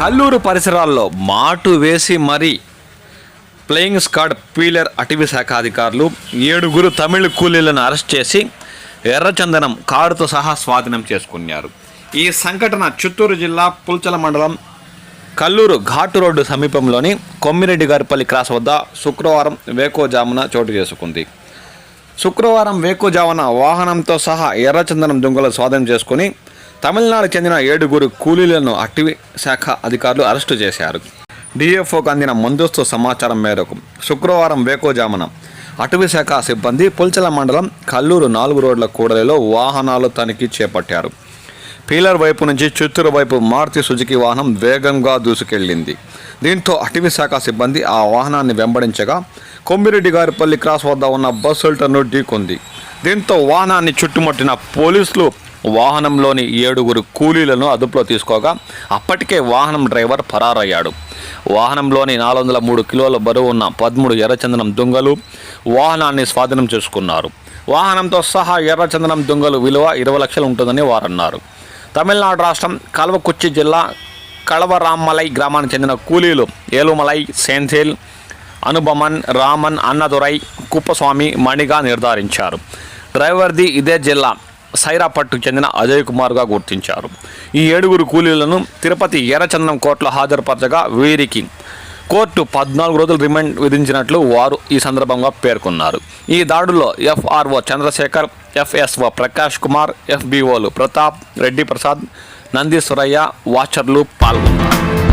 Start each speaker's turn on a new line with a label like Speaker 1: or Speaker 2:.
Speaker 1: కల్లూరు పరిసరాల్లో మాటు వేసి మరీ ప్లేయింగ్ స్క్వాడ్ పీలర్ అటవీ శాఖ అధికారులు ఏడుగురు తమిళ కూలీలను అరెస్ట్ చేసి ఎర్రచందనం కారుతో సహా స్వాధీనం చేసుకున్నారు. ఈ సంఘటన చిత్తూరు జిల్లా పుల్చల మండలం కల్లూరు ఘాటు రోడ్డు సమీపంలోని కొమ్మిరెడ్డి గారిపల్లి క్రాస్ వద్ద శుక్రవారం వేకోజామున చోటు చేసుకుంది. శుక్రవారం వేకోజామున వాహనంతో సహా ఎర్రచందనం దొంగలు స్వాధీనం చేసుకుని తమిళనాడు చెందిన ఏడుగురు కూలీలను అటవీ శాఖ అధికారులు అరెస్టు చేశారు. డిఎఫ్ఓకు అందిన ముందస్తు సమాచారం మేరకు శుక్రవారం వేకోజామున అటవీ శాఖ సిబ్బంది పుల్చల మండలం కల్లూరు నాలుగు రోడ్ల కూడలిలో వాహనాలు తనిఖీ చేపట్టారు. పీలర్ వైపు నుంచి చిత్తూరు వైపు మారుతి సుజుకి వాహనం వేగంగా దూసుకెళ్ళింది దీంతో అటవీ శాఖ సిబ్బంది ఆ వాహనాన్ని వెంబడించగా కొమ్మిరెడ్డి గారిపల్లి క్రాస్ వద్ద ఉన్న బస్ హెల్టర్ను ఢీకొంది. దీంతో వాహనాన్ని చుట్టుముట్టిన పోలీసులు వాహనంలోని ఏడుగురు కూలీలను అదుపులో తీసుకోగా అప్పటికే వాహనం డ్రైవర్ పరారయ్యాడు వాహనంలోని నాలుగు వందల మూడు కిలోల బరువు ఉన్న పదమూడు ఎర్రచందనం దొంగలు వాహనాన్ని స్వాధీనం చేసుకున్నారు. వాహనంతో సహా ఎర్రచందనం దొంగలు విలువ ఇరవై లక్షలు ఉంటుందని వారన్నారు. తమిళనాడు రాష్ట్రం కల్వకుర్చి జిల్లా కళవరామ్మలై గ్రామానికి చెందిన కూలీలు ఏలుమలై సేన్సేల్ అనుబమన్ రామన్ అన్నదురై కుప్పస్వామి మణిగా నిర్ధారించారు. డ్రైవర్ది ఇదే జిల్లా. సైరాపట్టుకు చెందిన అజయ్ కుమార్గా గుర్తించారు. ఈ ఏడుగురు కూలీలను తిరుపతి ఎర్రచందనం కోర్టులో హాజరుపరచగా వీరికి కోర్టు పద్నాలుగు రోజులు రిమాండ్ విధించినట్లు వారు ఈ సందర్భంగా పేర్కొన్నారు. ఈ దాడుల్లో ఎఫ్ఆర్ఓ చంద్రశేఖర్ ఎఫ్ఎస్ఓ ప్రకాష్ కుమార్ ఎఫ్బిఓలు ప్రతాప్ రెడ్డి ప్రసాద్ నందీశ్వరయ్య వాచర్లు పాల్గొన్నారు.